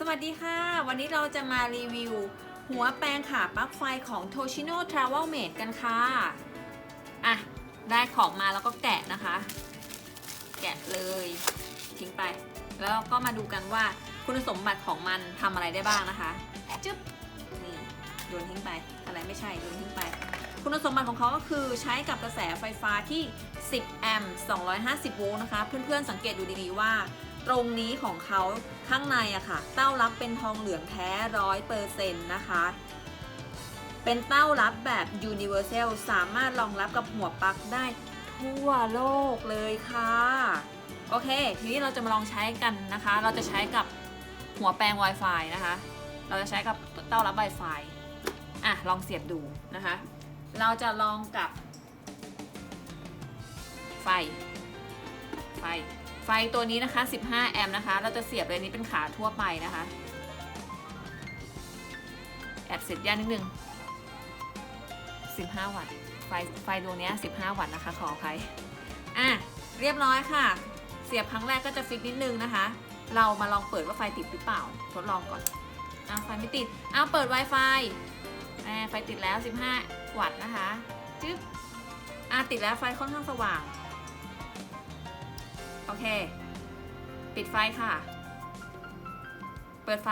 สวัสดีค่ะ วันนี้เราจะมารีวิว หัวแปรงขาปลั๊กไฟของ Toshino Travel Mate กันค่ะ อะ ได้ของมาแล้วก็แกะนะคะ แกะเลย ทิ้งไป แล้วก็มาดูกันว่าคุณสมบัติของมันทำอะไรได้บ้างนะคะ จึ๊บ นี่โยนทิ้งไป อะไรไม่ใช่โยนทิ้งไป คุณสมบัติของเขาก็คือใช้กับกระแสไฟฟ้าที่ 10 แอมป์ 250 โวลต์นะคะ เพื่อนๆสังเกตดูดีๆว่า ตรงนี้ของเขาข้างในอะค่ะ เต้ารับเป็นทองเหลืองแท้ร้อยเปอร์เซ็นต์นะคะ เป็นเต้ารับแบบ Universal สามารถรองรับกับหัวปลั๊กได้ทั่วโลกเลยค่ะ โอเค ทีนี้เราจะมาลองใช้กันนะคะ เราจะใช้กับหัวแปลง Wi-Fi นะคะ เราจะใช้กับเต้ารับ Wi-Fi อะ ลองเสียบดูนะคะ เราจะลองกับไฟ ไฟ ไฟตัวนี้นะคะ 15 แอมป์นะคะ เราจะเสียบเลยนี้เป็นขาทั่วไปนะคะ แอบเสร็จยากนิดนึง 15 วัตต์ ไฟไฟดวงนี้15 วัตต์นะคะ ขออภัยอะ เรียบร้อยค่ะ เสียบครั้งแรกก็จะฟิกนิดนึงนะคะ เรามาลองเปิดว่าไฟติดหรือเปล่า ทดลองก่อนอ้าวไฟไม่ติดอ้าวเปิด Wi-Fi อ่าไฟติดแล้ว 15 วัตต์นะคะ จึ๊บอะติดแล้วไฟค่อนข้างสว่าง โอเค ปิดไฟค่ะ เปิดไฟ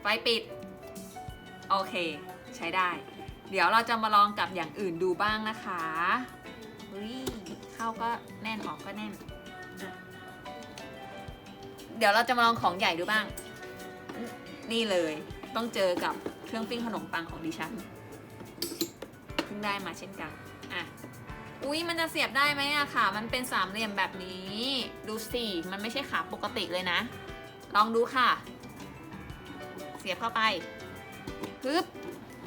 ไฟปิด โอเค ใช้ได้ เดี๋ยวเราจะมาลองกับอย่างอื่นดูบ้างนะคะเฮ้ยเข้าก็แน่นออกก็แน่น เดี๋ยวเราจะมาลองของใหญ่ดูบ้าง นี่เลยต้องเจอกับเครื่องปิ้งขนมปังของดิฉันเพิ่งได้มาเช่นกัน อะ อุ๊ยมันจะเสียบได้ไหมอะค่ะ มันเป็นสามเหลี่ยมแบบนี้ ดูสิ มันไม่ใช่ขาปกติเลยนะ ลองดูค่ะ เสียบเข้าไปฮึบ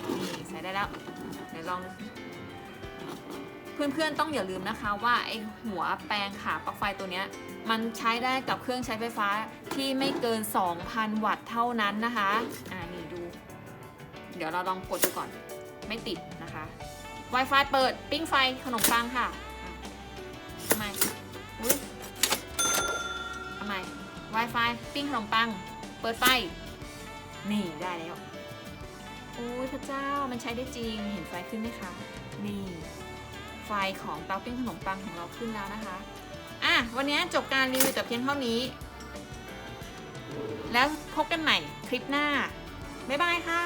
นี่ใส่ได้แล้ว เดี๋ยวลอง เพื่อนๆต้องอย่าลืมนะคะว่าไอหัวแปลงขาปลั๊กไฟตัวเนี้ย มันใช้ได้กับเครื่องใช้ไฟฟ้าที่ไม่เกิน 2,000 วัตต์เท่านั้นนะคะ อ่านี่ดู เดี๋ยวเราลองกดดูก่อน ไม่ติดนะคะ Wi-Fi เปิด ปิ้งไฟขนมปังค่ะทำไมอุ้ยทำไม Wi-Fi ปิ้งขนมปัง เปิดไฟ นี่ได้แล้วโอ้ยพระเจ้ามันใช้ได้จริง เห็นไฟขึ้นไหมคะ นี่ ไฟของเตาปิ้งขนมปังของเราขึ้นแล้วนะคะ อะ วันนี้จบการรีวิวแต่เพียงเท่านี้ แล้วพบกันใหม่คลิปหน้า บ๊ายบายค่ะ